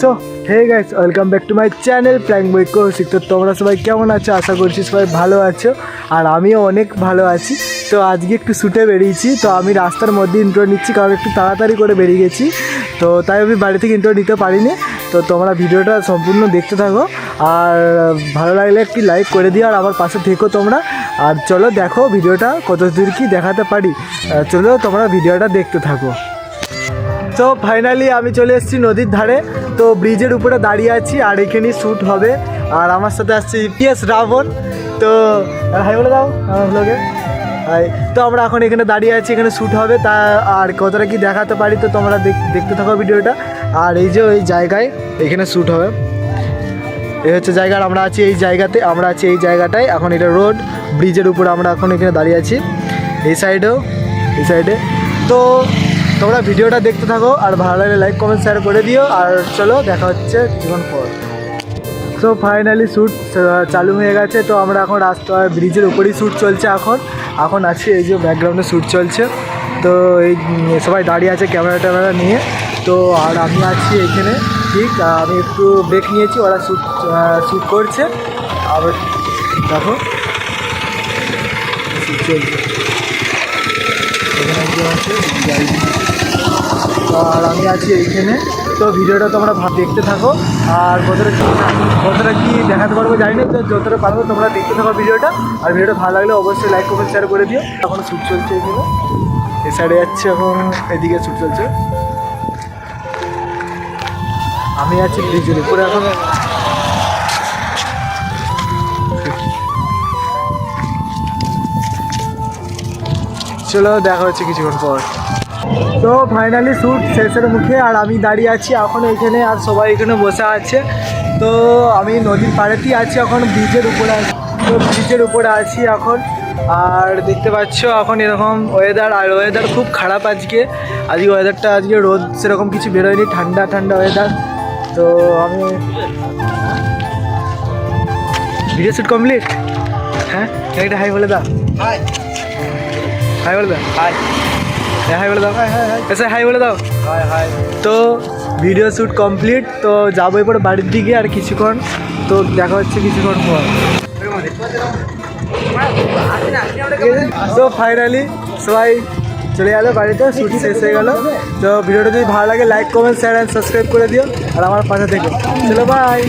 So hey guys welcome back to my channel plank বই কৌশিক তো তোমরা সবাই কেমন আছো? আশা করছি সবাই ভালো আছো। আর আমিও অনেক ভালো আছি। তো আজকে একটু শুটে বেরিয়েছি। তো আমি রাস্তার মধ্যে ইন্ট্রো নিচ্ছি, কারণ একটু তাড়াতাড়ি করে বেরিয়ে গেছি। তো তাই আমি বাড়ি থেকে ইন্ট্রো নিতে পারিনি। তো তোমরা ভিডিওটা সম্পূর্ণ দেখতে থাকো। আর ভালো লাগলে একটি লাইক করে দিও, আর আমার পাশে থেকো তোমরা। আর চলো দেখো ভিডিওটা কত দূর কি দেখাতে পারি। চলো তোমরা ভিডিওটা দেখতে থাকো। তো ফাইনালি আমি চলে এসেছি নদীর ধারে। তো ব্রিজের উপরে দাঁড়িয়ে আছি, আর এখানেই শ্যুট হবে। আর আমার সাথে আসছে ইপিএস রাবণ। তো হাই বলে দাও, আমার ব্লগে হাই তো আমরা এখন এখানে দাঁড়িয়ে আছি, এখানে শ্যুট হবে। তা, আর কতটা কি দেখাতে পারি, তো তোমরা দেখ- দেখতে থাকো ভিডিওটা। আর এই যে ওই জায়গায়, এখানে শ্যুট হবে। এই হচ্ছে জায়গা আমরা আছি এই জায়গাতে, আমরা আছি এই জায়গাটায়। এখন এটা রোড ব্রিজের উপরে আমরা এখন এখানে দাঁড়িয়ে আছি। এই সাইডেও এই সাইডে তো তোমরা ভিডিওটা দেখতে থাকো, আর ভালো লাগলে লাইক কমেন্ট শেয়ার করে দিও, আর চলো দেখা হচ্ছে কিছুক্ষণ পর। তো ফাইনালি শ্যুট চালু হয়ে গেছে, তো আমরা এখন রাস্তা ব্রিজের উপরেই শ্যুট চলছে এখন। এখন আছি এই যে ব্যাকগ্রাউন্ডে শ্যুট চলছে। তো এই সবাই দাঁড়িয়ে আছে ক্যামেরা ট্যামেরা নিয়ে। তো আর আমি আছি এখানে, ঠিক আমি একটু ব্রেক নিয়েছি, ওরা শ্যুট শ্যুট করছে। আবার দেখো, shoot চলছে। আছে আর আমি আছি এইখানে। তো ভিডিওটা তোমরা দেখতে থাকো। আর কতটা কতটা কি দেখাতে পারব জানি না, তো যতটা পারব তোমরা দেখতে থাকো ভিডিওটা। আর ভিডিওটা ভালো লাগলে অবশ্যই লাইক কমেন্ট শেয়ার করে দিও। এখন শ্যুট চলছে এখানে। এ সাইডে যাচ্ছে এখন, এদিকে শ্যুট চলছে। আমি আছি ব্রিজের উপরে এখন। চলো দেখা হচ্ছে কিছুক্ষণ পর। তো ফাইনালি শ্যুট শেষের মুখে আর আমি দাঁড়িয়ে আছি এখন এখানে আর সবাই এখানে বসে আছে। তো আমি নদীর পাড়েতেই আছি এখন ব্রিজের উপরে আছি। তো ব্রিজের উপরে আছি এখন। আর দেখতে পাচ্ছ এখন এরকম ওয়েদার আর ওয়েদার খুব খারাপ আজকে। আজকে ওয়েদারটা আজকে রোদ সেরকম কিছু বেরোয়নি ঠান্ডা ঠান্ডা ওয়েদার তো আমি ভিডিও শ্যুট কমপ্লিট হ্যাঁ? একটা হাই বলে দাও। হাই হাই বলে দাও। হাই হাই বলে দাও। হাই হাই হাই এসে হাই বলে দাও। তো ভিডিও শ্যুট কমপ্লিট তো যাব এবার বাড়ির দিকে আর কিছুক্ষণ। তো দেখা হচ্ছে কিছুক্ষণ পর। তো ফাইনালি সবাই চলে গেলো বাড়িতে শ্যুট শেষ হয়ে গেলো। তো ভিডিওটা যদি ভালো লাগে like comment share and subscribe করে দিও। আর আমার পাশে থেকে। চলো বাই